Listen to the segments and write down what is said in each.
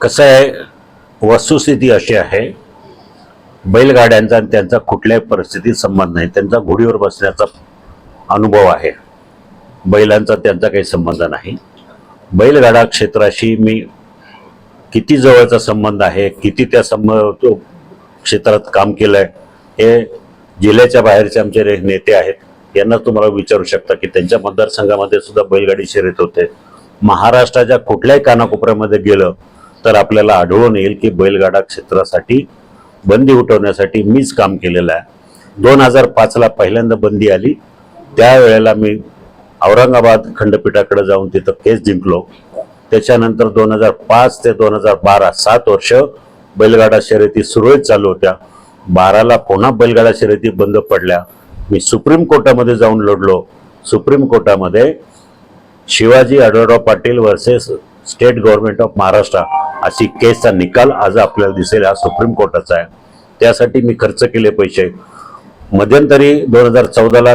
कसं आहे वस्तुस्थिती अशी आहे बैलगाड्यांचा आणि त्यांचा कुठल्याही परिस्थितीत संबंध नाही. त्यांचा घोडीवर बसण्याचा अनुभव आहे. बैलांचा त्यांचा काही संबंध नाही. बैलगाडा क्षेत्राशी मी किती जवळचा संबंध आहे किती त्या संबंध तो क्षेत्रात काम केलं आहे हे जिल्ह्याच्या बाहेरचे आमचे रे- नेते आहेत यांना तुम्हाला विचारू शकता की त्यांच्या मतदारसंघामध्ये सुद्धा बैलगाडी शर्यत होते. महाराष्ट्राच्या कुठल्याही कानाकोपऱ्यामध्ये गेलं तर आपल्याला आढळून येईल की बैलगाडा क्षेत्रासाठी बंदी उठवण्यासाठी मीच काम केलेलं आहे. दोन हजार पाचला पहिल्यांदा बंदी आली. त्यावेळेला मी औरंगाबाद खंडपीठाकडे जाऊन तिथं केस जिंकलो. त्याच्यानंतर दोन हजार पाच ते दोन हजार बारा सात वर्ष बैलगाडा शर्यती सुरळीत चालू होत्या. बाराला पुन्हा बैलगाडा शर्यती बंद पडल्या. मी सुप्रीम कोर्टामध्ये जाऊन लढलो. सुप्रीम कोर्टामध्ये Shivaji Adhalrao Patil versus state government of Maharashtra अशी केसचा निकाल आज आपल्याला दिसेल हा सुप्रीम कोर्टाचा आहे. त्यासाठी मी खर्च केले पैसे. मध्यंतरी दोन हजार चौदाला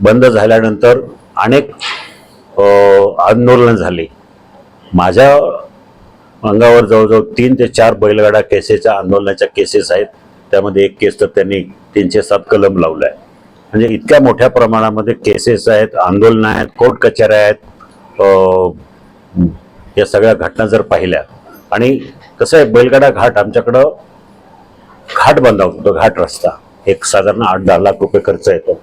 बंद झाल्यानंतर अनेक आंदोलनं झाली. माझ्या अंगावर जवळजवळ तीन ते चार बैलगाडा केसेसच्या आंदोलनाच्या केसेस आहेत. त्यामध्ये एक केस तर त्यांनी तीनशे सात कलम लावलं आहे म्हणजे इतक्या मोठ्या प्रमाणामध्ये केसेस आहेत आंदोलनं आहेत कोर्ट कचऱ्या आहेत या सगळ्या घटना जर पाहिल्या आणि कसं आहे बैलगाडा घाट आमच्याकडं घाट बांधला तो घाट रस्ता. एक साधारण आठ दहा लाख रुपये खर्च येतो.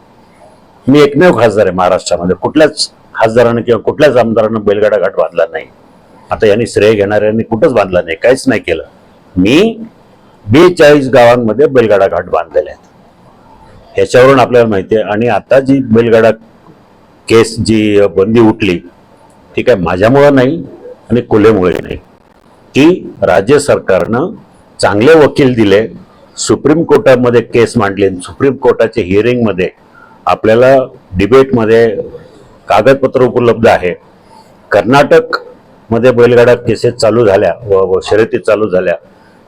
मी एकमेव खासदार आहे महाराष्ट्रामध्ये. कुठल्याच खासदारानं किंवा कुठल्याच आमदारानं बैलगाडा घाट बांधला नाही. आता यांनी श्रेय घेणाऱ्यांनी कुठंच बांधला नाही काहीच नाही केलं. मी बेचाळीस गावांमध्ये बैलगाडा घाट बांधलेले आहेत. ह्याच्यावरून आपल्याला माहिती आहे आणि आता जी बैलगाडा केस जी बंदी उठली ती काय माझ्यामुळं नाही आणि कोल्हेमुळे नाही. की राज्य सरकारनं चांगले वकील दिले सुप्रीम कोर्टामध्ये केस मांडली सुप्रीम कोर्टाच्या हिअरिंगमध्ये आपल्याला डिबेटमध्ये कागदपत्र उपलब्ध आहे. कर्नाटकमध्ये बैलगाड्यात बैलगाडा केसेस चालू झाल्या व व शर्यती चालू झाल्या.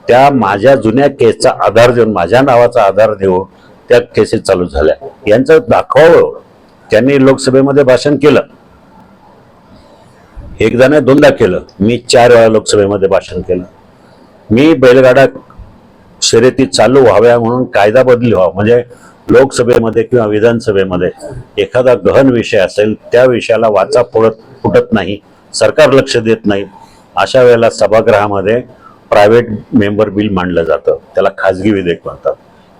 त्या माझ्या जुन्या केसचा आधार देऊन माझ्या नावाचा आधार देऊन त्या केसेस चालू झाल्या. यांचं दाखवावं. त्यांनी लोकसभेमध्ये भाषण केलं. एकदा नाही दोनदा केलं. मी चार वेळा लोकसभेमध्ये भाषण केलं. मी बैलगाडा शर्यती चालू व्हाव्या म्हणून कायदा बदली व्हावा म्हणजे लोकसभेमध्ये किंवा विधानसभेमध्ये एखादा गहन विषय असेल त्या विषयाला वाचा फुटत फुटत नाही सरकार लक्ष देत नाही. अशा वेळेला सभागृहामध्ये प्रायव्हेट मेंबर बिल मांडलं जातं. त्याला खाजगी विधेयक म्हणतात.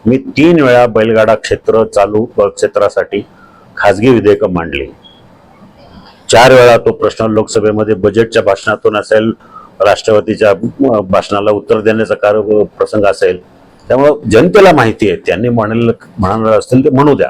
मी तीन वेळा बैलगाडा क्षेत्र चालू क्षेत्रासाठी खाजगी विधेयकं मांडली. चार वेळा तो प्रश्न लोकसभेमध्ये बजेटच्या भाषणातून असेल राष्ट्रवादीच्या भाषणाला उत्तर देण्याचा कार प्रसंग असेल. त्यामुळं जनतेला माहिती आहे त्यांनी म्हणलं म्हणणार असतील ते म्हणू द्या.